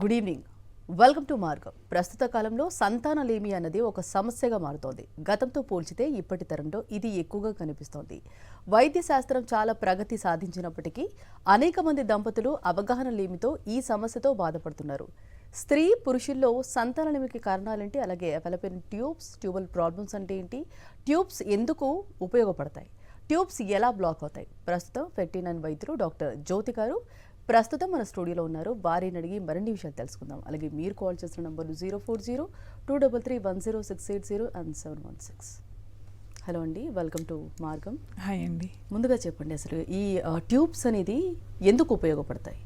Good evening welcome to మార్గం ప్రస్తుత కాలంలో సంతానలేమి అన్నది ఒక సమస్యగా మారుతోంది. గతంతో పోల్చితే ఇప్పటి తరంలో ఇది ఎక్కువగా కనిపిస్తోంది. వైద్య శాస్త్రం చాలా ప్రగతి సాధించినప్పటికీ అనేక మంది దంపతులు అవగాహన లేమితో ఈ సమస్యతో బాధపడుతున్నారు. స్త్రీ పురుషుల్లో సంతానలేమికి కారణాలేంటి? అలాగే అవైలబుల్ ట్యూబ్స్ ట్యూబల్ ప్రాబ్లమ్స్ అంటే ఏంటి? ట్యూబ్స్ ఎందుకు ఉపయోగపడతాయి? ట్యూబ్స్ ఎలా బ్లాక్ అవుతాయి? ప్రస్తుతం ఫెర్టినైన్ వైద్యులు డాక్టర్ జ్యోతి గారు ప్రస్తుతం మన స్టూడియోలో ఉన్నారు. వారిని అడిగి మరిన్ని విషయాలు తెలుసుకుందాం. అలాగే మీరు కాల్ చేసిన నంబర్లు zero four zero two double three one zero six eight zero and seven one six. Hello అండి వెల్కమ్ టు మార్గం. హాయ్ అండి. ముందుగా చెప్పండి అసలు ఈ ట్యూబ్స్ అనేది ఎందుకు ఉపయోగపడతాయి?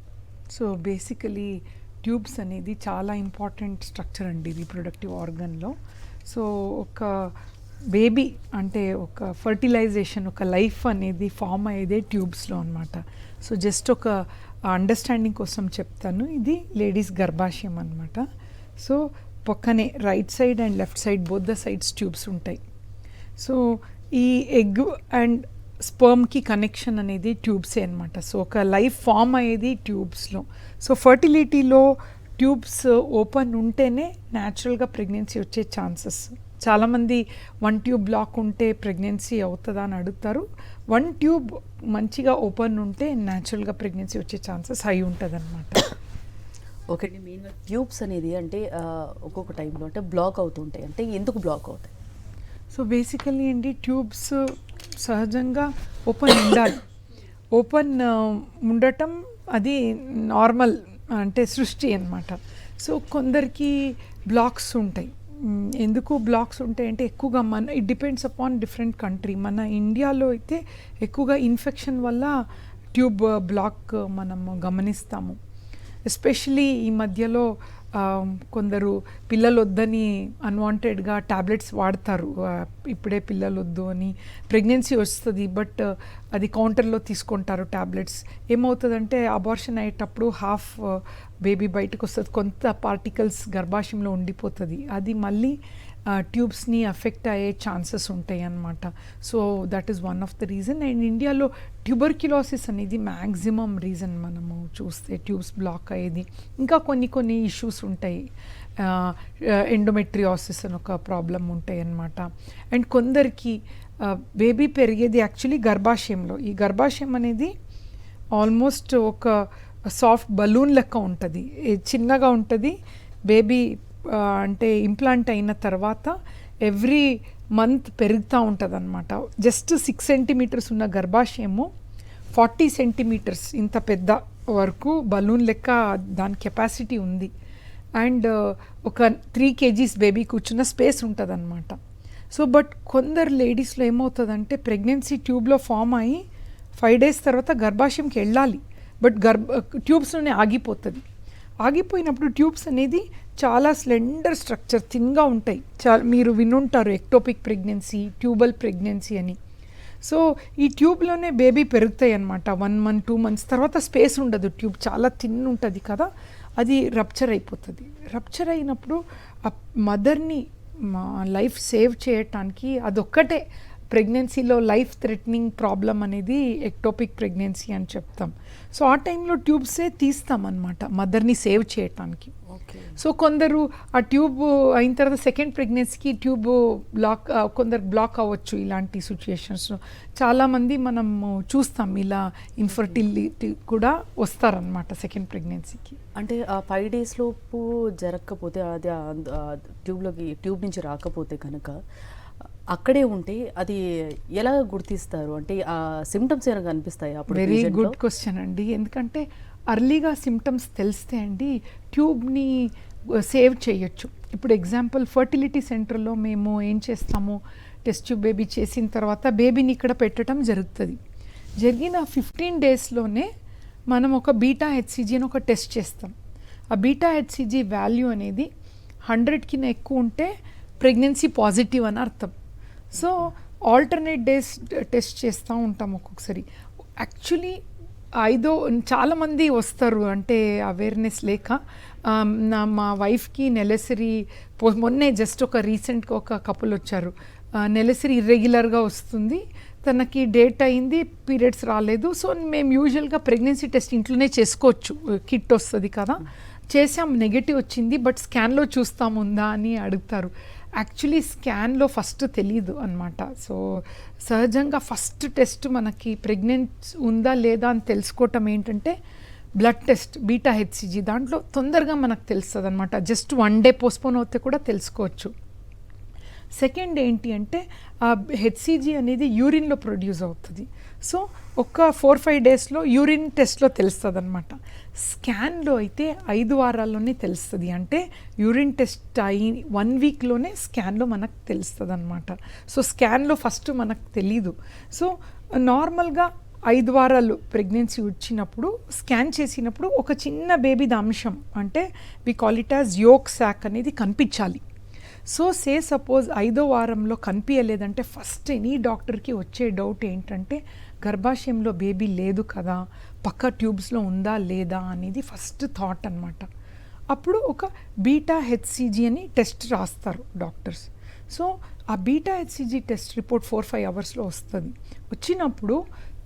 సో బేసికలీ ట్యూబ్స్ అనేది చాలా ఇంపార్టెంట్ స్ట్రక్చర్ అండి రీప్రొడక్టివ్ ఆర్గన్లో. సో ఒక బేబీ అంటే ఒక ఫర్టిలైజేషన్ ఒక లైఫ్ అనేది ఫామ్ అయ్యేదే ట్యూబ్స్లో అనమాట సో జస్ట్ ఒక అండర్స్టాండింగ్ కోసం చెప్తాను. ఇది లేడీస్ గర్భాశయం అనమాట సో పక్కనే right side and left side both the sides tubes ఉంటాయి. సో ఈ ఎగ్ అండ్ స్పర్మ్కి కనెక్షన్ అనేది ట్యూబ్సే అనమాట సో ఒక లైఫ్ ఫామ్ అయ్యేది ట్యూబ్స్లో సో ఫర్టిలిటీలో ట్యూబ్స్ ఓపెన్ ఉంటేనే న్యాచురల్గా ప్రెగ్నెన్సీ వచ్చే ఛాన్సెస్ చాలామంది వన్ ట్యూబ్ బ్లాక్ ఉంటే ప్రెగ్నెన్సీ అవుతుందా అని అడుగుతారు. వన్ ట్యూబ్ మంచిగా ఓపెన్ ఉంటే న్యాచురల్గా ప్రెగ్నెన్సీ వచ్చే ఛాన్సెస్ హై ఉంటుంది అనమాట ఓకే మెయిన్గా ట్యూబ్స్ అనేది అంటే ఒక్కొక్క టైంలో అంటే బ్లాక్ అవుతుంటాయి. అంటే ఎందుకు బ్లాక్ అవుతాయి? సో బేసికలీ ఏంటి ట్యూబ్స్ సహజంగా ఓపెన్ ఉండాలి. ఓపెన్ ఉండటం అది నార్మల్ అంటే సృష్టి అన్నమాట. సో కొందరికి బ్లాక్స్ ఉంటాయి. ఎందుకు బ్లాక్స్ ఉంటాయంటే ఎక్కువగా మన it depends upon different country మన ఇండియాలో అయితే ఎక్కువగా ఇన్ఫెక్షన్ వల్ల ట్యూబ్ బ్లాక్ మనము గమనిస్తాము. ఎస్పెషలీ ఈ మధ్యలో కొందరు పిల్లలు వద్దని అన్వాంటెడ్గా ట్యాబ్లెట్స్ వాడతారు ఇప్పుడే పిల్లలు వద్దు అని ప్రెగ్నెన్సీ వస్తుంది బట్ అది కౌంటర్లో తీసుకుంటారు ట్యాబ్లెట్స్ ఏమవుతుందంటే అబార్షన్ అయ్యేటప్పుడు హాఫ్ బేబీ బయటకు వస్తుంది కొంత పార్టికల్స్ గర్భాశయంలో ఉండిపోతుంది. అది మళ్ళీ ట్యూబ్స్ని అఫెక్ట్ అయ్యే ఛాన్సెస్ ఉంటాయి అన్నమాట. So that is one of the reason and ఇండియాలో ట్యూబర్క్యులోసిస్ అనేది మ్యాక్సిమం రీజన్ మనము చూస్తే ట్యూబ్స్ బ్లాక్ అయ్యేది. ఇంకా కొన్ని కొన్ని ఇష్యూస్ ఉంటాయి. ఎండోమెట్రియాసిస్ అని ఒక ప్రాబ్లం ఉంటాయి అన్నమాట. అండ్ కొందరికి బేబీ పెరిగేది యాక్చువల్లీ గర్భాశయంలో. ఈ గర్భాశయం అనేది ఆల్మోస్ట్ ఒక సాఫ్ట్ బలూన్ లెక్క ఉంటుంది. చిన్నగా ఉంటుంది బేబీ అంటే ఇంప్లాంట్ అయిన తర్వాత ఎవ్రీ మంత్ పెరుగుతూ ఉంటుంది అనమాట జస్ట్ సిక్స్ సెంటీమీటర్స్ ఉన్న గర్భాశయము ఫార్టీ సెంటీమీటర్స్ ఇంత పెద్ద వరకు బలూన్ లెక్క దాని కెపాసిటీ ఉంది. అండ్ ఒక త్రీ కేజీస్ బేబీ కూర్చున్న స్పేస్ ఉంటుంది అనమాట సో బట్ కొందరు లేడీస్లో ఏమవుతుందంటే ప్రెగ్నెన్సీ ట్యూబ్లో ఫామ్ అయ్యి ఫైవ్ డేస్ తర్వాత గర్భాశయంకి వెళ్ళాలి. బట్ గర్భ ట్యూబ్స్లోనే ఆగిపోతుంది. ఆగిపోయినప్పుడు ట్యూబ్స్ అనేది చాలా స్లెండర్ స్ట్రక్చర్ థిన్గా ఉంటాయి. చా మీరు వినుంటారు ఎక్టోపిక్ ప్రెగ్నెన్సీ ట్యూబల్ ప్రెగ్నెన్సీ అని. సో ఈ ట్యూబ్లోనే బేబీ పెరుగుతాయి అనమాట వన్ మంత్ టూ మంత్స్ తర్వాత స్పేస్ ఉండదు ట్యూబ్ చాలా థిన్ ఉంటుంది కదా. అది రప్చర్ అయిపోతుంది. రప్చర్ అయినప్పుడు ఆ మదర్ని లైఫ్ సేవ్ చేయటానికి అదొక్కటే. ప్రెగ్నెన్సీలో లైఫ్ థ్రెటనింగ్ ప్రాబ్లం అనేది ఎక్టోపిక్ ప్రెగ్నెన్సీ అని చెప్తాం. సో ఆ టైంలో ట్యూబ్సే తీస్తాం అనమాట మదర్ని సేవ్ చేయటానికి. సో కొందరు ఆ ట్యూబ్ అయిన తర్వాత సెకండ్ ప్రెగ్నెన్సీకి ట్యూబ్ బ్లాక్ కొందరు బ్లాక్ అవ్వచ్చు ఇలాంటి సిచ్యుయేషన్స్లో చాలామంది మనం చూస్తాం ఇలా ఇన్ఫర్టిలిటీ కూడా వస్తారనమాట సెకండ్ ప్రెగ్నెన్సీకి. అంటే ఆ ఫైవ్ డేస్ లోపు జరగకపోతే అది ట్యూబ్లోకి ట్యూబ్ నుంచి రాకపోతే కనుక అక్కడే ఉంటే అది ఎలా గుర్తిస్తారు? అంటే ఆ సిమ్టమ్స్ ఏమైనా కనిపిస్తాయి అప్పుడు వెరీ? గుడ్ క్వశ్చన్ అండి. ఎందుకంటే అర్లీగా సిమ్టమ్స్ తెలిస్తే అండి ట్యూబ్ని సేవ్ uh, చేయొచ్చు. ఇప్పుడు ఎగ్జాంపుల్ ఫర్టిలిటీ సెంటర్లో మేము ఏం చేస్తాము? టెస్ట్ ట్యూబ్ బేబీ చేసిన తర్వాత బేబీని ఇక్కడ పెట్టడం జరుగుతుంది. జరిగిన ఫిఫ్టీన్ డేస్లోనే మనం ఒక బీటా హెచ్సిజీ అని ఒక టెస్ట్ చేస్తాం. ఆ బీటా హెచ్సిజీ వాల్యూ అనేది హండ్రెడ్కి ఎక్కువ ఉంటే ప్రెగ్నెన్సీ పాజిటివ్ అని అర్థం. సో ఆల్టర్నేట్ డేస్ టెస్ట్ చేస్తూ ఉంటాం ఒక్కొక్కసారి. యాక్చువల్లీ ఐదో చాలామంది వస్తారు అంటే అవేర్నెస్ లేక. నా మా వైఫ్కి నెలసరి పో- మొన్నే జస్ట్ ఒక రీసెంట్గా ఒక కపుల్ వచ్చారు. నెలసరి ఇర్రెగ్యులర్గా వస్తుంది. తనకి డేట్ అయింది పీరియడ్స్ రాలేదు. సో మేము యూజువల్గా ప్రెగ్నెన్సీ టెస్ట్ ఇంట్లోనే చేసుకోవచ్చు. కిట్ వస్తుంది కదా. చేసాం నెగటివ్ వచ్చింది బట్ స్కాన్లో చూస్తాముందా అని అడుగుతారు. యాక్చువల్లీ స్కాన్లో ఫస్ట్ తెలియదు అనమాట సో సహజంగా ఫస్ట్ టెస్ట్ మనకి ప్రెగ్నెంట్ ఉందా లేదా అని తెలుసుకోవటం ఏంటంటే బ్లడ్ టెస్ట్ బీటా హెచ్సిజీ దాంట్లో తొందరగా మనకు తెలుస్తుంది అనమాట జస్ట్ వన్ డే పోస్ట్పోన్ అవుతే కూడా తెలుసుకోవచ్చు. సెకండ్ ఏంటి అంటే ఆ హెచ్సిజీ అనేది యూరిన్లో ప్రొడ్యూస్ అవుతుంది. సో ఒక ఫోర్ ఫైవ్ డేస్లో యూరిన్ టెస్ట్లో తెలుస్తుంది అనమాట స్కాన్లో అయితే ఐదు వారాల్లోనే తెలుస్తుంది. అంటే యూరిన్ టెస్ట్ అయి వన్ వీక్లోనే స్కాన్లో మనకు తెలుస్తుంది అనమాట సో స్కాన్లో ఫస్ట్ మనకు తెలీదు. సో నార్మల్గా ఐదు వారాలు ప్రెగ్నెన్సీ వచ్చినప్పుడు స్కాన్ చేసినప్పుడు ఒక చిన్న బేబీది అంశం అంటే we call it as yolk sac అనేది కనిపించాలి. సో సే సపోజ్ ఐదో వారంలో కనిపించలేదంటే ఫస్ట్ ఎనీ డాక్టర్కి వచ్చే డౌట్ ఏంటంటే గర్భాశయంలో బేబీ లేదు కదా పక్క ట్యూబ్స్లో ఉందా లేదా? అనేది ఫస్ట్ థాట్ అనమాట అప్పుడు ఒక బీటా హెచ్సిజీ అని టెస్ట్ రాస్తారు డాక్టర్స్. సో ఆ beta HCG test report four five అవర్స్లో వస్తుంది. వచ్చినప్పుడు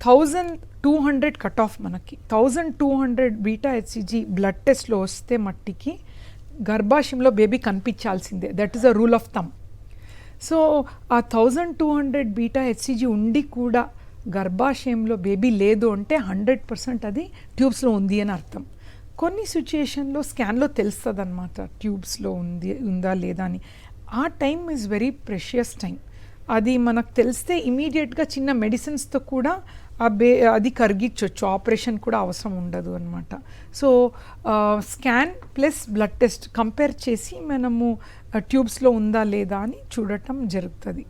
thousand two hundred cut off మనకి thousand two hundred beta HCG blood టెస్ట్లో వస్తే మట్టికి గర్భాశయంలో baby కనిపించాల్సిందే. That is a rule of thumb so ఆ thousand two hundred beta HCG ఉండి కూడా గర్భాశయంలో బేబీ లేదు అంటే హండ్రెడ్ పర్సెంట్ అది ట్యూబ్స్లో ఉంది అని అర్థం. కొన్ని సిచ్యుయేషన్లో స్కాన్లో తెలుస్తుంది అనమాట ట్యూబ్స్లో ఉంది ఉందా లేదా అని. ఆ time is very precious time అది మనకు తెలిస్తే ఇమీడియట్గా చిన్న మెడిసిన్స్తో కూడా ఆ బే అది కరిగించవచ్చు ఆపరేషన్ కూడా అవసరం ఉండదు అనమాట so scan plus blood test compare చేసి మనము ట్యూబ్స్లో ఉందా లేదా అని చూడటం జరుగుతుంది.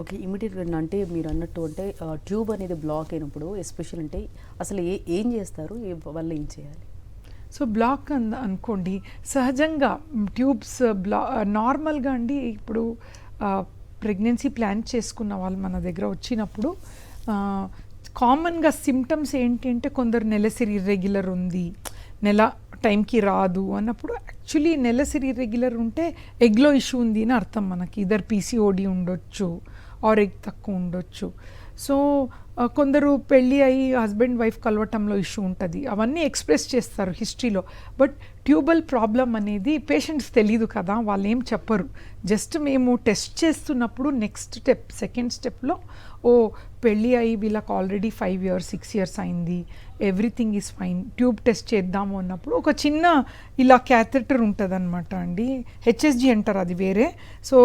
ఓకే ఇమీడియట్గా అంటే మీరు అన్నట్టు అంటే ట్యూబ్ అనేది బ్లాక్ అయినప్పుడు ఎస్పెషల్ అంటే అసలు ఏ ఏం చేస్తారు? ఏ వల్ల ఏం చేయాలి? సో బ్లాక్ అన్ అనుకోండి. సహజంగా ట్యూబ్స్ బ్లా నార్మల్గా అండి ఇప్పుడు ప్రెగ్నెన్సీ ప్లాన్ చేసుకున్న వాళ్ళు మన దగ్గర వచ్చినప్పుడు కామన్గా సిమ్టమ్స్ ఏంటి అంటే కొందరు నెలసరి ఇర్రెగ్యులర్ ఉంది నెల టైంకి రాదు అన్నప్పుడు యాక్చువల్లీ నెలసరి ఇర్రెగ్యులర్ ఉంటే ఎగ్లో ఇష్యూ ఉంది అని అర్థం మనకి. ఇద్దరు పీసీఓడి ఉండొచ్చు ఆర్ ఎగ్ తక్కువ ఉండొచ్చు. సో కొందరు పెళ్ళి అయ్యి హస్బెండ్ వైఫ్ కలవటంలో ఇష్యూ ఉంటుంది. అవన్నీ ఎక్స్ప్రెస్ చేస్తారు హిస్టరీలో. బట్ ట్యూబల్ ప్రాబ్లం అనేది పేషెంట్స్ తెలియదు కదా వాళ్ళు ఏం చెప్పరు. జస్ట్ మేము టెస్ట్ చేస్తున్నప్పుడు నెక్స్ట్ స్టెప్ సెకండ్ స్టెప్లో ఓ పెళ్ళి అయ్యి వీళ్ళకి already five years six years అయింది everything is fine tube test చేద్దాము అన్నప్పుడు ఒక చిన్న ఇలా క్యాథెటర్ ఉంటుంది అనమాట అండి. హెచ్ఎస్జి అంటారు అది వేరే. సో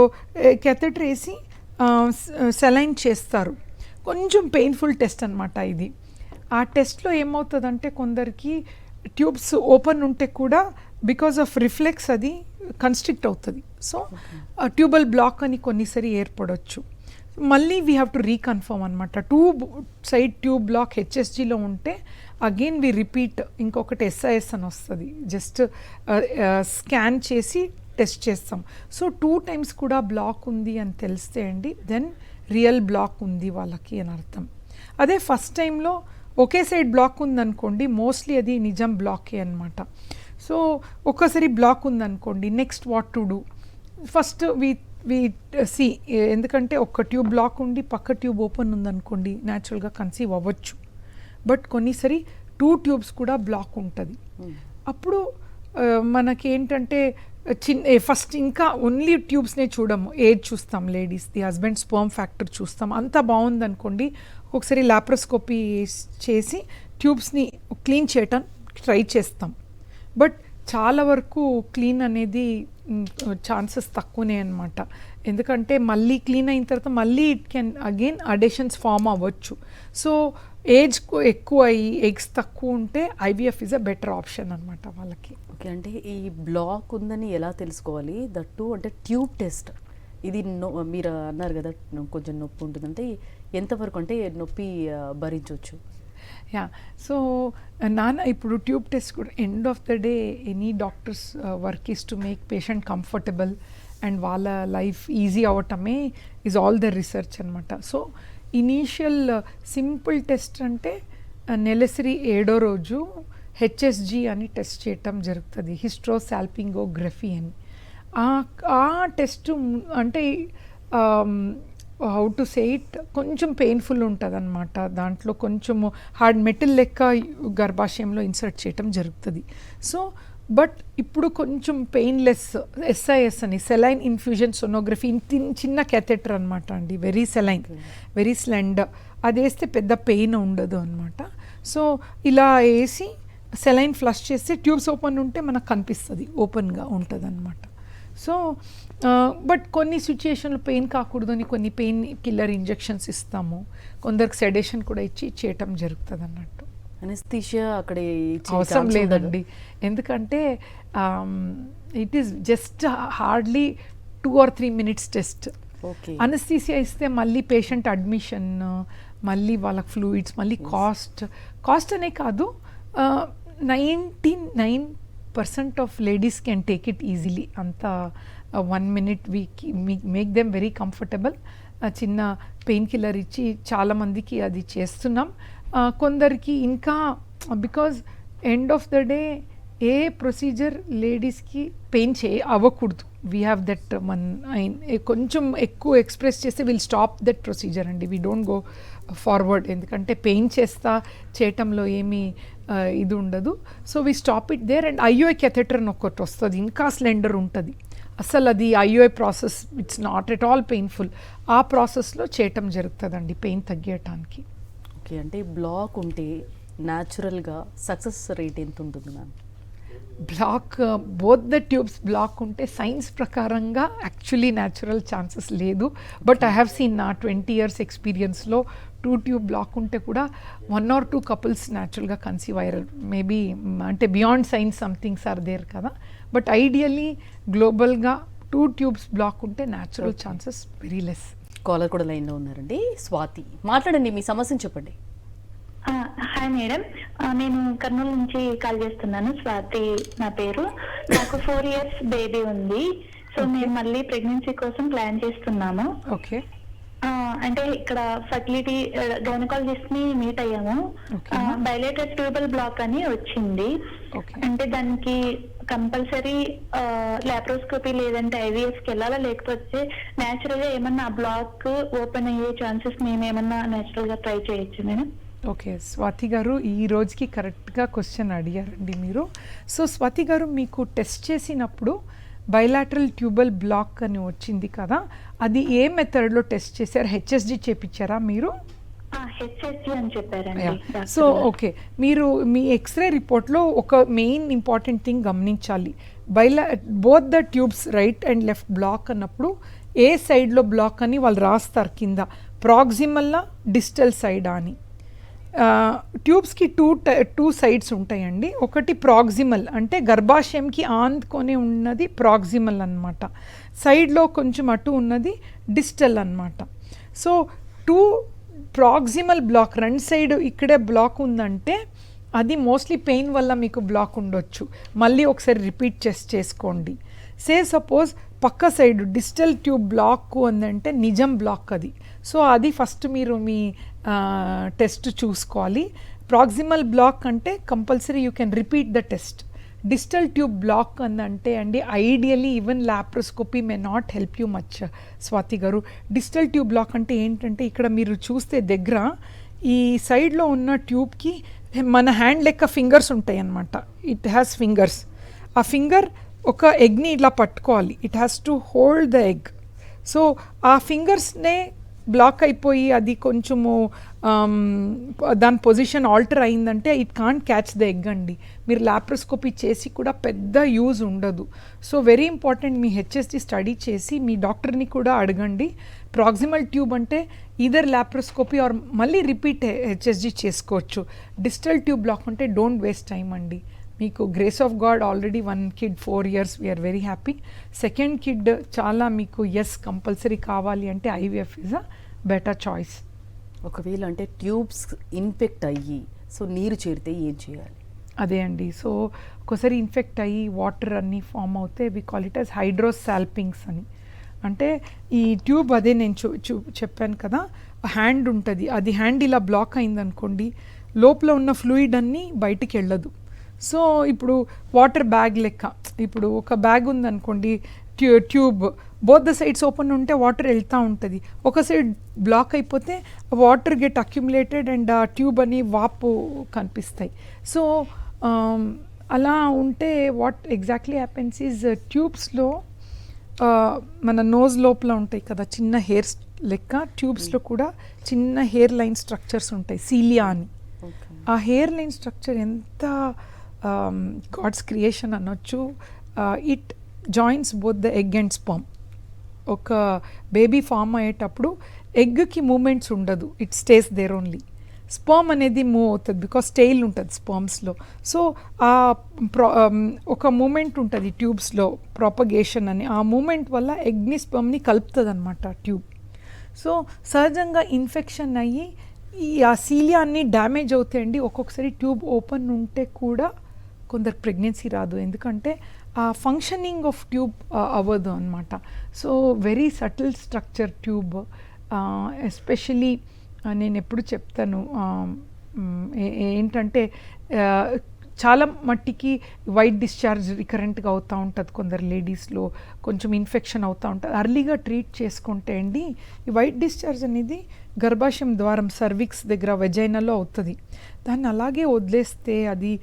క్యాథెటర్ వేసి సెలైన్ చేస్తారు. కొంచెం పెయిన్ఫుల్ టెస్ట్ అనమాట ఇది. ఆ టెస్ట్లో ఏమవుతుందంటే కొందరికి ట్యూబ్స్ ఓపెన్ ఉంటే కూడా బికాజ్ ఆఫ్ రిఫ్లెక్స్ అది కన్స్ట్రిక్ట్ అవుతుంది. సో ట్యూబల్ బ్లాక్ అని కొన్నిసరి ఏర్పడవచ్చు మళ్ళీ వీ హ్యావ్ టు రీకన్ఫర్మ్ అనమాట టూ సైడ్ ట్యూబ్ బ్లాక్ హెచ్ఎస్జిలో ఉంటే అగైన్ వి రిపీట్ ఇంకొకటి ఎస్ఐఎస్ అని వస్తుంది. జస్ట్ స్కాన్ చేసి టెస్ట్ చేస్తాం. సో టూ టైమ్స్ కూడా బ్లాక్ ఉంది అని తెలిస్తే అండి దెన్ రియల్ బ్లాక్ ఉంది వాళ్ళకి అని అర్థం. అదే ఫస్ట్ టైంలో ఒకే సైడ్ బ్లాక్ ఉందనుకోండి మోస్ట్లీ అది నిజం బ్లాకే అనమాట సో ఒక్కసారి బ్లాక్ ఉందనుకోండి next what to do first we we see ఎందుకంటే ఒక ట్యూబ్ బ్లాక్ ఉండి పక్క ట్యూబ్ ఓపెన్ ఉందనుకోండి న్యాచురల్గా కన్సీవ్ అవ్వచ్చు. బట్ కొన్నిసరి టూ ట్యూబ్స్ కూడా బ్లాక్ ఉంటుంది. అప్పుడు ఆ, మనకేంటంటే చిన్న ఫస్ట్ ఇంకా ఓన్లీ ట్యూబ్స్నే చూడము. ఏజ్ చూస్తాం? లేడీస్ది హస్బెండ్ స్పర్మ్ ఫ్యాక్టర్ చూస్తాం. అంతా బాగుంది అనుకోండి ఒకసారి లాప్రోస్కోపీ చేసి ట్యూబ్స్ని క్లీన్ చేయటం ట్రై చేస్తాం. బట్ చాలా వరకు క్లీన్ అనేది ఛాన్సెస్ తక్కువనే అనమాట ఎందుకంటే మళ్ళీ క్లీన్ అయిన తర్వాత మళ్ళీ it can again adhesions form అవ్వచ్చు. సో ఏజ్ ఎక్కువ అయ్యి ఎగ్స్ తక్కువ ఉంటే IVF is a better option అనమాట వాళ్ళకి. ఓకే అంటే ఈ బ్లాక్ ఉందని ఎలా తెలుసుకోవాలి? దట్టు అంటే ట్యూబ్ టెస్ట్. ఇది నొ మీరు అన్నారు కదా కొంచెం నొప్పి ఉంటుందంటే ఎంతవరకు అంటే నొప్పి భరించవచ్చు? యా. సో uh, నాన్న ఇప్పుడు ట్యూబ్ టెస్ట్ కూడా end of the day any doctors uh, work is to make patient comfortable and వాళ్ళ లైఫ్ ఈజీ అవటమే ఈజ్ ఆల్ ద రీసెర్చ్ అనమాట so initial uh, simple test అంటే నెలసరి ఏడో రోజు హెచ్ఎస్జి అని టెస్ట్ చేయటం జరుగుతుంది. హిస్ట్రోసాల్పింగోగ్రఫీ అని. ఆ- ఆ టెస్ట్ అంటే um, how to say it కొంచెం పెయిన్ఫుల్ ఉంటుంది అనమాట దాంట్లో కొంచెము హార్డ్ మెటల్ లెక్క గర్భాశయంలో ఇన్సర్ట్ చేయటం జరుగుతుంది. సో బట్ ఇప్పుడు కొంచెం పెయిన్లెస్ ఎస్ఐఎస్ అని సెలైన్ ఇన్ఫ్యూజన్ సోనోగ్రఫీ చిన్న క్యాథెటర్ అనమాట అండి. వెరీ సెలైన్ వెరీ స్లెండ్ అది వేస్తే పెద్ద పెయిన్ ఉండదు అనమాట సో ఇలా వేసి సెలైన్ ఫ్లష్ చేస్తే ట్యూబ్స్ ఓపెన్ ఉంటే మనకు కనిపిస్తుంది ఓపెన్గా ఉంటుంది అనమాట సో బట్ కొన్ని సిచ్యుయేషన్లో పెయిన్ కాకూడదని కొన్ని పెయిన్ కిల్లర్ ఇంజెక్షన్స్ ఇస్తాము. కొందరికి సెడేషన్ కూడా ఇచ్చి చేయటం జరుగుతుంది అన్నట్టు అనస్థీషియా అక్కడ అవసరం? లేదండి. ఎందుకంటే it is just hardly two or three minutes test okay anaesthesia ఇస్తే మళ్ళీ పేషెంట్ అడ్మిషన్ మళ్ళీ వాళ్ళకి ఫ్లూయిడ్స్ మళ్ళీ కాస్ట్ కాస్ట్ అనే కాదు ninety nine percent of ladies can take it easily. అంత one minute week make them very comfortable చిన్న pain killer ఇచ్చి చాలామందికి అది చేస్తున్నాం. కొందరికి ఇంకా because end of the day a procedure లేడీస్కి పెయిన్ చే అవ్వకూడదు. వీ హ్యావ్ దట్ వన్ కొంచెం ఎక్కువ ఎక్స్ప్రెస్ చేస్తే విల్ స్టాప్ దట్ ప్రొసీజర్ అండి. వీ డోంట్ గో ఫార్వర్డ్ ఎందుకంటే పెయిన్ చేస్తా చేయటంలో ఏమీ ఇది ఉండదు. So we stop it there and IUI catheter అని ఒకటి వస్తుంది. ఇంకా స్లెండర్ ఉంటుంది. అసలు అది IUI process it's not at all painful ఆ ప్రాసెస్లో చేయటం జరుగుతుందండి పెయిన్ తగ్గేయటానికి. ఓకే అంటే బ్లాక్ ఉంటే న్యాచురల్గా సక్సెస్ రేట్ ఎంత ఉంటుంది ma'am block both the tubes block ఉంటే సైన్స్ ప్రకారంగా యాక్చువల్లీ న్యాచురల్ ఛాన్సెస్ లేదు. బట్ ఐ హ్యావ్ సీన్ నా ట్వంటీ ఇయర్స్ ఎక్స్పీరియన్స్లో టూ ట్యూబ్ బ్లాక్ ఉంటే కూడా వన్ ఆర్ టూ కపుల్స్ న్యాచురల్గా కన్సీవ్ అయ్యారు. మేబీ అంటే beyond science somethings are there కదా. బట్ ఐడియల్లీ గ్లోబల్గా టూ ట్యూబ్స్ బ్లాక్ ఉంటే natural chances very less caller కూడా లైన్లో ఉన్నారండి. స్వాతి మాట్లాడండి మీ సమస్యను చెప్పండి. హాయ్ మేడం నేను కర్నూలు నుంచి కాల్ చేస్తున్నాను. స్వాతి నా పేరు. నాకు ఫోర్ ఇయర్స్ బేబీ ఉంది. సో మేము మళ్ళీ ప్రెగ్నెన్సీ కోసం ప్లాన్ చేస్తున్నాము ఓకే అంటే ఇక్కడ ఫర్టిలిటీ గైనకాలజిస్ట్ని మీట్ అయ్యాము. బయలేటెడ్ ట్యూబల్ బ్లాక్ అని వచ్చింది. అంటే దానికి కంపల్సరీ లాప్రోస్కోపీ లేదంటే ఐవీఎఫ్కి వెళ్ళాలా? లేకపోతే నేచురల్గా ఏమన్నా బ్లాక్ ఓపెన్ అయ్యే ఛాన్సెస్ మేము ఏమన్నా నేచురల్గా ట్రై చేయొచ్చు మేడం ఓకే స్వాతి గారు ఈ రోజుకి కరెక్ట్గా క్వశ్చన్ అడిగారండి మీరు. సో స్వాతి గారు మీకు టెస్ట్ చేసినప్పుడు బైలాటరల్ ట్యూబల్ బ్లాక్ అని వచ్చింది కదా అది ఏ మెథడ్లో టెస్ట్ చేశారు? హెచ్ఎస్జి చేపించారా మీరు? సో. ఓకే మీరు మీ ఎక్స్రే రిపోర్ట్లో ఒక మెయిన్ ఇంపార్టెంట్ థింగ్ గమనించాలి. Bylaw both the tubes right and left block అన్నప్పుడు ఏ సైడ్లో బ్లాక్ అని వాళ్ళు రాస్తారు కింద? ప్రాక్సిమల్లా డిజిటల్ సైడా అని. ట్యూబ్స్కి టూ టూ సైడ్స్ ఉంటాయండి. ఒకటి ప్రాక్సిమల్ అంటే గర్భాశయంకి ఆందుకొని ఉన్నది ప్రాక్సిమల్ అన్నమాట. సైడ్లో కొంచెం అటు ఉన్నది డిజిటల్ అన్నమాట. సో టూ ప్రాక్సిమల్ బ్లాక్ రెండు సైడ్ ఇక్కడే బ్లాక్ ఉందంటే అది మోస్ట్లీ పెయిన్ వల్ల మీకు బ్లాక్ ఉండొచ్చు. మళ్ళీ ఒకసారి రిపీట్ చేసి చేసుకోండి. సే సపోజ్ పక్క సైడ్ డిజిటల్ ట్యూబ్ బ్లాక్ ఉందంటే నిజం బ్లాక్ అది. సో అది ఫస్ట్ మీరు మీ టెస్ట్ చూసుకోవాలి. ప్రాక్సిమల్ బ్లాక్ అంటే compulsory you can repeat the test. Digital tube block అందంటే అండి ideally even laparoscopy may not help you much Swathi garu. Digital tube black అంటే ఏంటంటే ఇక్కడ మీరు చూస్తే దగ్గర ఈ సైడ్లో ఉన్న ట్యూబ్కి మన హ్యాండ్ లెక్క ఫింగర్స్ ఉంటాయి అన్నమాట. It has fingers. ఆ ఫింగర్ ఒక ఎగ్ని ఇట్లా పట్టుకోవాలి. It has to hold the egg. So ఆ ఫింగర్స్నే బ్లాక్ అయిపోయి అది కొంచెము um, దాని పొజిషన్ ఆల్టర్ అయిందంటే it can't catch the egg అండి. మీరు లాప్రోస్కోపీ చేసి కూడా పెద్ద యూజ్ ఉండదు. సో వెరీ ఇంపార్టెంట్ మీ హెచ్ఎస్డి స్టడీ చేసి మీ డాక్టర్ని కూడా అడగండి. ప్రాక్సిమల్ ట్యూబ్ అంటే ఈదర్ లాప్రోస్కోపీ ఆర్ మళ్ళీ రిపీట్ హెచ్ఎస్జి చేసుకోవచ్చు. డిజిటల్ ట్యూబ్ బ్లాక్ అంటే డోంట్ వేస్ట్ టైం అండి. మీకు grace of God already one kid four years we're very happy second kid చాలా మీకు ఎస్ కంపల్సరీ కావాలి అంటే IVF is a better choice ఒకవేళ అంటే ట్యూబ్స్ ఇన్ఫెక్ట్ అయ్యి సో నీరు చేరితే ఏం చేయాలి? అదే అండి. సో ఒకసారి ఇన్ఫెక్ట్ అయ్యి వాటర్ అన్నీ ఫామ్ అవుతే we call it as hydrosalpinx అని. అంటే ఈ ట్యూబ్ అదే నేను చూ చూ చెప్పాను కదా హ్యాండ్ ఉంటుంది. అది హ్యాండ్ ఇలా బ్లాక్ అయిందనుకోండి లోపల ఉన్న ఫ్లూయిడ్ అన్నీ బయటికి వెళ్ళదు. సో ఇప్పుడు వాటర్ బ్యాగ్ లెక్క. ఇప్పుడు ఒక బ్యాగ్ ఉందనుకోండి tube tube. Both the sides open ఉంటే వాటర్ వెళ్తూ ఉంటుంది. ఒక సైడ్ బ్లాక్ అయిపోతే వాటర్ గెట్ అక్యుములేటెడ్ అండ్ ఆ ట్యూబ్ అని వాపు కనిపిస్తాయి. సో అలా ఉంటే వాట్ ఎగ్జాక్ట్లీ హ్యాపెన్స్ ఈజ్ ట్యూబ్స్లో మన నోజ్ లోపల ఉంటాయి కదా చిన్న హెయిర్స్ లెక్క ట్యూబ్స్లో కూడా చిన్న హెయిర్ లైన్ స్ట్రక్చర్స్ ఉంటాయి సీలియా అని. ఆ హెయిర్ లైన్ స్ట్రక్చర్ ఎంత Um, గాడ్స్ క్రియేషన్ అనొచ్చు. It joints both the egg and sperm ఒక బేబీ ఫామ్ అయ్యేటప్పుడు ఎగ్కి మూమెంట్స్ ఉండదు. It stays there only sperm అనేది మూవ్ అవుతుంది బికాస్ స్టైల్ ఉంటుంది స్పర్మ్స్లో సో ఆ ప్రా um, ఒక మూమెంట్ ఉంటుంది ట్యూబ్స్లో ప్రాపగేషన్ అని. ఆ మూమెంట్ వల్ల ఎగ్ని స్పర్మ్ని కలుపుతుంది అనమాట ట్యూబ్ సో సహజంగా ఇన్ఫెక్షన్ అయ్యి ఈ ఆ సీలియాన్ని డ్యామేజ్ అవుతాయండి. ఒక్కొక్కసారి ట్యూబ్ ఓపెన్ ఉంటే కూడా కొందరు ప్రెగ్నెన్సీ రాదు. ఎందుకంటే ఆ ఫంక్షనింగ్ ఆఫ్ ట్యూబ్ అవ్వదు అనమాట so very subtle structure tube especially నేను ఎప్పుడు చెప్తాను ఏంటంటే చాలా మట్టికి వైట్ డిశ్చార్జ్ రికరెంట్గా అవుతూ ఉంటుంది కొందరు లేడీస్లో కొంచెం ఇన్ఫెక్షన్ అవుతూ ఉంటుంది. అర్లీగా ట్రీట్ చేసుకుంటే అండి ఈ వైట్ డిశ్చార్జ్ అనేది గర్భాశయం ద్వారం సర్విక్స్ దగ్గర వెజైనాలో అవుతుంది. దాన్ని అలాగే వదిలేస్తే అది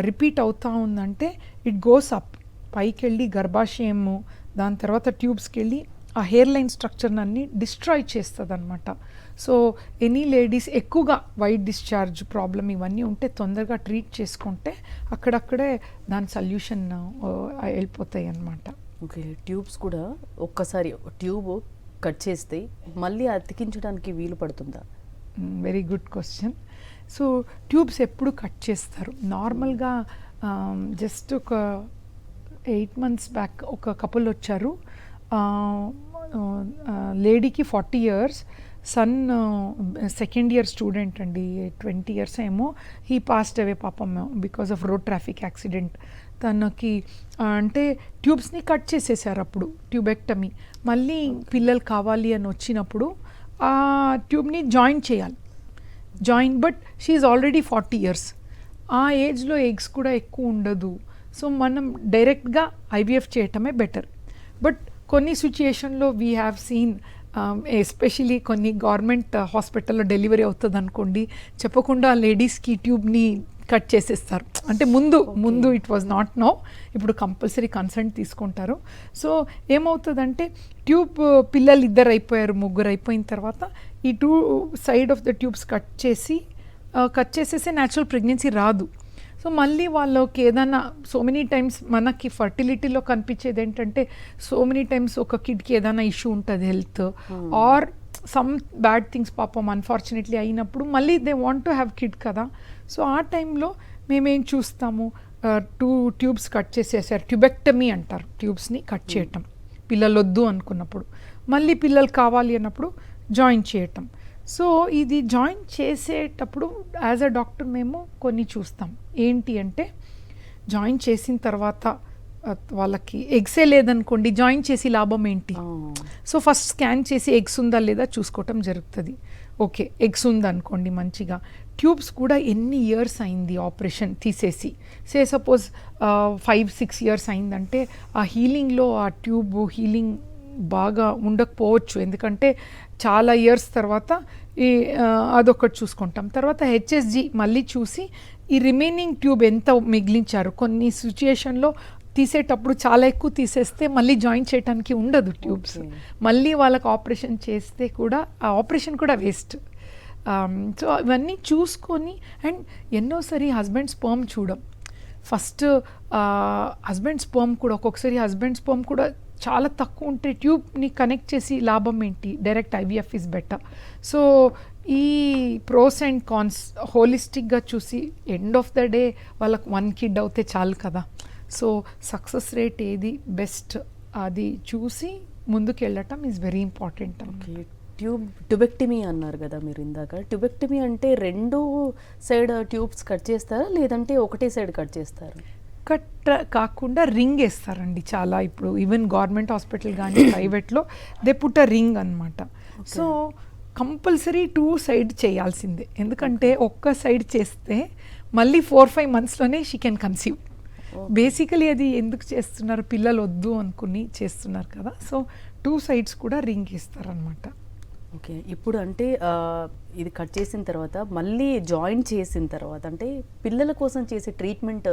రిపీట్ అవుతూ ఉందంటే ఇట్ గోస్ అప్ పైకి వెళ్ళి గర్భాశయము దాని తర్వాత ట్యూబ్స్కి వెళ్ళి ఆ హెయిర్ లైన్ స్ట్రక్చర్ని అన్ని డిస్ట్రాయ్ చేస్తుంది అనమాట సో ఎనీ లేడీస్ ఎక్కువగా వైట్ డిశ్చార్జ్ ప్రాబ్లం ఇవన్నీ ఉంటే తొందరగా ట్రీట్ చేసుకుంటే అక్కడక్కడే దాని సొల్యూషన్ వెళ్ళిపోతాయి అన్నమాట ఓకే ట్యూబ్స్ కూడా ఒక్కసారి ట్యూబ్ కట్ చేస్తే మళ్ళీ అతికించడానికి వీలు పడుతుందా? Very good question so tubes ఎప్పుడు కట్ చేస్తారు? నార్మల్గా జస్ట్ ఒక ఎయిట్ మంత్స్ బ్యాక్ ఒక కపుల్ వచ్చారు. లేడీకి forty years. Son second year student అండి ట్వంటీ ఇయర్స్ ఏమో. హీ పాస్ట్ అవే పాపం because of road traffic accident. తనకి అంటే ట్యూబ్స్ని కట్ చేసేసారు అప్పుడు ట్యూబెక్టమీ. మళ్ళీ పిల్లలు కావాలి అని వచ్చినప్పుడు ఆ ట్యూబ్ని జాయిన్ చేయాలి. Join but she already forty years ఆ ఏజ్లో ఎగ్స్ కూడా ఎక్కువ ఉండదు. సో మనం డైరెక్ట్గా ఐవీఎఫ్ చేయటమే బెటర్ బట్ కొన్ని సిచ్యుయేషన్లో వీ హ్యావ్ సీన్ ఎస్పెషలీ కొన్ని గవర్నమెంట్ హాస్పిటల్లో డెలివరీ అవుతుంది అనుకోండి చెప్పకుండా లేడీస్కి ట్యూబ్ని కట్ చేసేస్తారు. అంటే ముందు ముందు ఇట్ వాజ్ నాట్ నో ఇప్పుడు కంపల్సరీ కన్సల్ట్ తీసుకుంటారు. సో ఏమవుతుందంటే ట్యూబ్ పిల్లలు ఇద్దరు అయిపోయారు ముగ్గురు అయిపోయిన తర్వాత ఈ two side of the tubes cut చేసి కట్ చేసేస్తే న్యాచురల్ ప్రెగ్నెన్సీ రాదు. సో మళ్ళీ వాళ్ళకి ఏదైనా సో మెనీ టైమ్స్ మనకి ఫర్టిలిటీలో కనిపించేది ఏంటంటే సో మెనీ టైమ్స్ ఒక కిడ్కి ఏదైనా ఇష్యూ ఉంటుంది health or some bad things పాపం అన్ఫార్చునేట్లీ అయినప్పుడు మళ్ళీ they want to have kid కదా. సో ఆ టైంలో మేమేం చూస్తాము? టూ ట్యూబ్స్ కట్ చేసేసారు. ట్యూబెక్టమీ అంటారు. ట్యూబ్స్ని కట్ చేయటం. పిల్లలు వద్దు అనుకున్నప్పుడు. మళ్ళీ పిల్లలు కావాలి అన్నప్పుడు జాయిన్ చేయటం. సో ఇది జాయిన్ చేసేటప్పుడు యాజ్ అ డాక్టర్ మేము కొన్ని చూస్తాం. ఏంటి అంటే జాయిన్ చేసిన తర్వాత వాళ్ళకి ఎగ్సే లేదనుకోండి జాయిన్ చేసి లాభం ఏంటి? సో ఫస్ట్ స్కాన్ చేసి ఎగ్స్ ఉందా లేదా చూసుకోవటం జరుగుతుంది. ఓకే ఎగ్స్ ఉందనుకోండి మంచిగా. ట్యూబ్స్ కూడా ఎన్ని ఇయర్స్ అయింది ఆపరేషన్ తీసేసి? Say suppose five six years అయిందంటే ఆ హీలింగ్లో ఆ ట్యూబ్ హీలింగ్ బాగా ఉండకపోవచ్చు. ఎందుకంటే చాలా ఇయర్స్ తర్వాత ఈ అదొకటి చూసుకుంటాం. తర్వాత హెచ్ఎస్జి మళ్ళీ చూసి ఈ రిమైనింగ్ ట్యూబ్ ఎంత మిగిలించారు? కొన్ని సిచ్యుయేషన్లో తీసేటప్పుడు చాలా ఎక్కువ తీసేస్తే మళ్ళీ జాయిన్ చేయడానికి ఉండదు ట్యూబ్స్. మళ్ళీ వాళ్ళకి ఆపరేషన్ చేస్తే కూడా ఆ ఆపరేషన్ కూడా వేస్ట్ సో ఇవన్నీ చూసుకొని అండ్ ఎన్నోసారి హస్బెండ్ స్పర్మ్ చూడం. ఫస్ట్ హస్బెండ్ స్పర్మ్ కూడా ఒక్కొక్కసారి హస్బెండ్ స్పర్మ్ కూడా చాలా తక్కువ ఉంటే ట్యూబ్ని కనెక్ట్ చేసి లాభం ఏంటి? Direct IVF is better so ఈ ప్రోస్ అండ్ కాన్స్ హోలిస్టిక్గా చూసి ఎండ్ ఆఫ్ ద డే వాళ్ళకి వన్ కిడ్ అవుతే చాలు కదా. సో సక్సెస్ రేట్ ఏది బెస్ట్ అది చూసి ముందుకు వెళ్ళటం is very important okay tube tubectomy అన్నారు కదా మీరు ఇందాక. ట్యూబెక్టమీ అంటే రెండు సైడ్ ట్యూబ్స్ కట్ చేస్తారా? లేదంటే ఒకటే సైడ్ కట్ చేస్తారా? కట్ కాకుండా రింగ్ వేస్తారండి చాలా ఇప్పుడు. ఈవెన్ గవర్నమెంట్ హాస్పిటల్ కానీ ప్రైవేట్లో దే పుట్ అ రింగ్ అనమాట సో కంపల్సరీ టూ సైడ్ చేయాల్సిందే. ఎందుకంటే ఒక్క సైడ్ చేస్తే మళ్ళీ ఫోర్ ఫైవ్ మంత్స్లోనే షీ కెన్ కన్సీవ్ బేసికలీ అది ఎందుకు చేస్తున్నారు? పిల్లలు వద్దు అనుకుని చేస్తున్నారు కదా. సో టూ సైడ్స్ కూడా రింగ్ ఇస్తారనమాట ఓకే. ఇప్పుడు అంటే ఇది కట్ చేసిన తర్వాత మళ్ళీ జాయిన్ చేసిన తర్వాత అంటే పిల్లల కోసం చేసే ట్రీట్మెంట్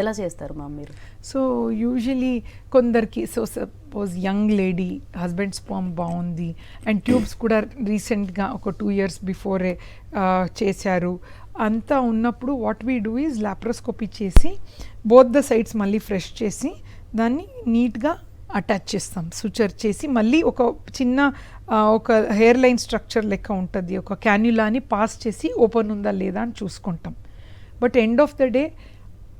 ఎలా చేస్తారు మ్యామ్ మీరు? సో యూజువలీ కొందరికి so suppose young lady husband sperm బాగుంది అండ్ ట్యూబ్స్ కూడా రీసెంట్గా ఒక టూ ఇయర్స్ బిఫోరే చేశారు. అంతా ఉన్నప్పుడు what we do is laparoscopy చేసి బోత్ ద సైడ్స్ మళ్ళీ ఫ్రెష్ చేసి దాన్ని నీట్గా అటాచ్ చేస్తాం. సుచర్ చేసి మళ్ళీ ఒక చిన్న ఒక హెయిర్ లైన్ స్ట్రక్చర్ లెక్క ఉంటుంది. ఒక క్యాన్యులాని పాస్ చేసి ఓపెన్ ఉందా లేదా అని చూసుకుంటాం. But end of the day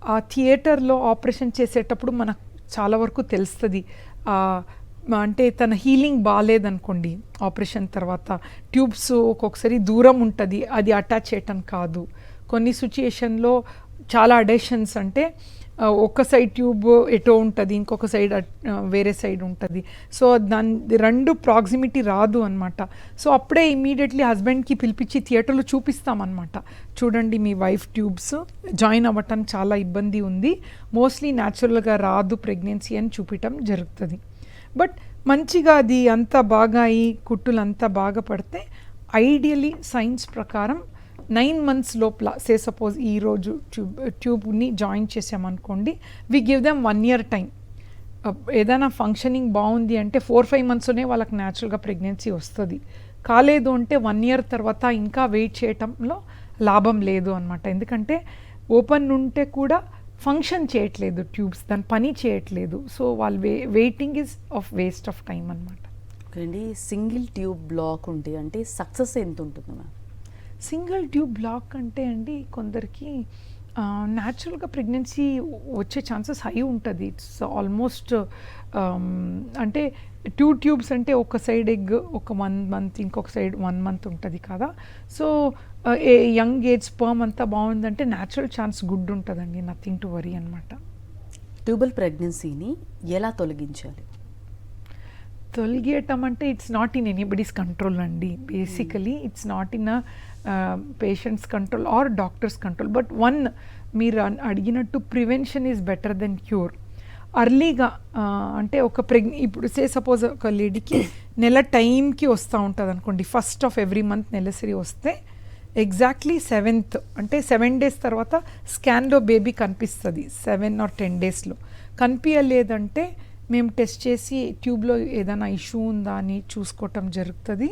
ఆ థియేటర్లో ఆపరేషన్ చేసేటప్పుడు మనకు చాలా వరకు తెలుస్తుంది. అంటే తన హీలింగ్ బాగాలేదనుకోండి ఆపరేషన్ తర్వాత ట్యూబ్స్ ఒక్కొక్కసారి దూరం ఉంటుంది అది అటాచ్ చేయటం కాదు. కొన్ని సిచ్యుయేషన్లో చాలా అడేషన్స్ అంటే ఒక సైడ్ ట్యూబ్ ఎటో ఉంటుంది ఇంకొక సైడ్ వేరే సైడ్ ఉంటుంది. సో దాని రెండు ప్రాక్సిమిటీ రాదు అనమాట సో అప్పుడే ఇమీడియట్లీ హస్బెండ్కి పిలిపించి థియేటర్లో చూపిస్తామన్నమాట. చూడండి మీ వైఫ్ ట్యూబ్స్ జాయిన్ అవ్వటం చాలా ఇబ్బంది ఉంది. మోస్ట్లీ న్యాచురల్గా రాదు ప్రెగ్నెన్సీ అని చూపించడం జరుగుతుంది. బట్ మంచిగా అది అంతా బాగా అయి కుట్టులు అంతా బాగా పడితే ఐడియలీ సైన్స్ ప్రకారం నైన్ మంత్స్ లోపల సే సపోజ్ ఈరోజు ట్యూబ్ ట్యూబ్ని జాయిన్ చేసామనుకోండి we give them one year time ఏదైనా ఫంక్షనింగ్ బాగుంది అంటే ఫోర్ ఫైవ్ మంత్స్లోనే వాళ్ళకి న్యాచురల్గా ప్రెగ్నెన్సీ వస్తుంది. కాలేదు అంటే వన్ ఇయర్ తర్వాత ఇంకా వెయిట్ చేయటంలో లాభం లేదు అనమాట ఎందుకంటే ఓపెన్ ఉంటే కూడా ఫంక్షన్ చేయట్లేదు ట్యూబ్స్ దాని పని చేయట్లేదు. సో వాళ్ళు way waiting is of waste of time అనమాట ఓకే అండి. సింగిల్ ట్యూబ్ బ్లాక్ ఉంటే అంటే సక్సెస్ ఎంత ఉంటుంది మ్యామ్? సింగిల్ ట్యూబ్ బ్లాక్ అంటే అండి కొందరికి న్యాచురల్గా ప్రెగ్నెన్సీ వచ్చే ఛాన్సెస్ హై ఉంటుంది. ఇట్స్ ఆల్మోస్ట్ అంటే టూ ట్యూబ్స్ అంటే ఒక సైడ్ ఎగ్ ఒక వన్ మంత్ ఇంకొక సైడ్ వన్ మంత్ ఉంటుంది కదా. So a young age sperm అంతా బాగుందంటే న్యాచురల్ ఛాన్స్ గుడ్ ఉంటుందండి. నథింగ్ టు వరీ అనమాట ట్యూబల్ ప్రెగ్నెన్సీని ఎలా తొలగించాలి? తొలగియటం అంటే it's not in anybody's control అండి. Basically it's not in patients control or doctors control but one మీరు అడిగినట్టు prevention is better than cure అర్లీగా అంటే ఒక ప్రెగ్ ఇప్పుడు సే సపోజ్ ఒక లేడీకి నెల టైంకి వస్తూ ఉంటుంది అనుకోండి ఫస్ట్ ఆఫ్ ఎవ్రీ మంత్ నెలసరి వస్తే ఎగ్జాక్ట్లీ సెవెంత్ అంటే సెవెన్ డేస్ తర్వాత స్కాన్లో బేబీ కనిపిస్తుంది. సెవెన్ ఆర్ టెన్ డేస్లో కనిపించలేదంటే మేము టెస్ట్ చేసి ట్యూబ్లో ఏదైనా ఇష్యూ ఉందా అని చూసుకోవటం జరుగుతుంది.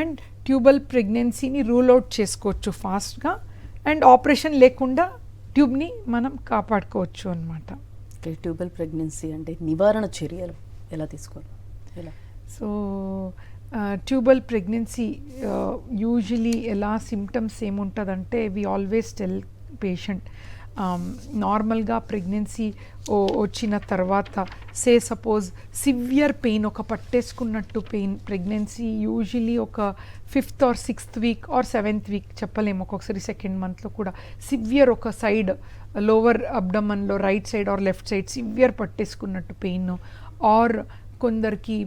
అండ్ ట్యూబల్ ప్రెగ్నెన్సీని రూల్ అవుట్ చేసుకోవచ్చు ఫాస్ట్గా అండ్ ఆపరేషన్ లేకుండా ట్యూబ్ని మనం కాపాడుకోవచ్చు అనమాట ఓకే ట్యూబల్ ప్రెగ్నెన్సీ అంటే నివారణ చర్యలు ఎలా తీసుకోవాలి? ఎలా? సో ట్యూబల్ ప్రెగ్నెన్సీ యూజువలీ ఎలా సిమ్టమ్స్ ఏముంటుందంటే we always tell patient Um, నార్మల్గా ప్రెగ్నెన్సీ వచ్చిన తర్వాత సే సపోజ్ సివియర్ పెయిన్ ఒక పట్టేసుకున్నట్టు పెయిన్ ప్రెగ్నెన్సీ యూజువలీ ఒక fifth or sixth week or seventh week చెప్పలేము ఒక్కొక్కసారి సెకండ్ మంత్లో కూడా. సివియర్ ఒక side lower అబ్డమన్లో right side or left side severe పట్టేసుకున్నట్టు pain or కొందరికి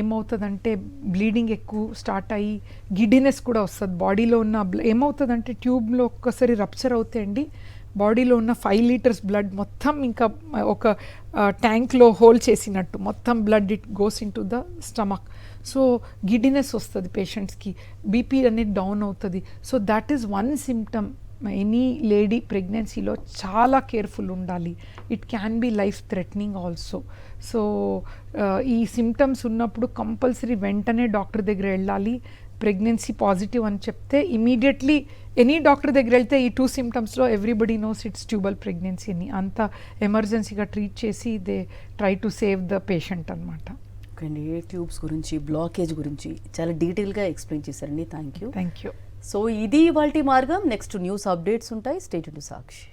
ఏమవుతుందంటే బ్లీడింగ్ ఎక్కువ స్టార్ట్ అయ్యి గిడ్డినెస్ కూడా వస్తుంది. బాడీలో ఉన్న ఏమవుతుందంటే ట్యూబ్లో ఒక్కసారి రప్చర్ అవుతాయండి. అండి బాడీలో ఉన్న ఫైవ్ లీటర్స్ బ్లడ్ మొత్తం ఇంకా ఒక ట్యాంక్లో హోల్ చేసినట్టు మొత్తం blood it goes into the stomach. So giddiness వస్తుంది పేషెంట్స్కి బీపీ అనేది డౌన్ అవుతుంది. So that is one symptom any lady ప్రెగ్నెన్సీలో చాలా కేర్ఫుల్ ఉండాలి. It can be life threatening also so ఈ సిమ్టమ్స్ ఉన్నప్పుడు కంపల్సరీ వెంటనే డాక్టర్ దగ్గర వెళ్ళాలి. ప్రెగ్నెన్సీ పాజిటివ్ అని చెప్తే ఇమీడియట్లీ ఎనీ డాక్టర్ దగ్గర వెళ్తే ఈ two సిమ్టమ్స్లో everybody knows it's tubal pregnancy అని అంత ఎమర్జెన్సీగా ట్రీట్ చేసి they try to save the patient అనమాట ఓకే అండి. ట్యూబ్స్ గురించి బ్లాకేజ్ గురించి చాలా డీటెయిల్గా ఎక్స్ప్లెయిన్ చేశారండి. Thank you thank you so ఇది ఇవాల్టి మార్గం. నెక్స్ట్ న్యూస్ అప్డేట్స్ ఉంటాయి. State to Sakshi.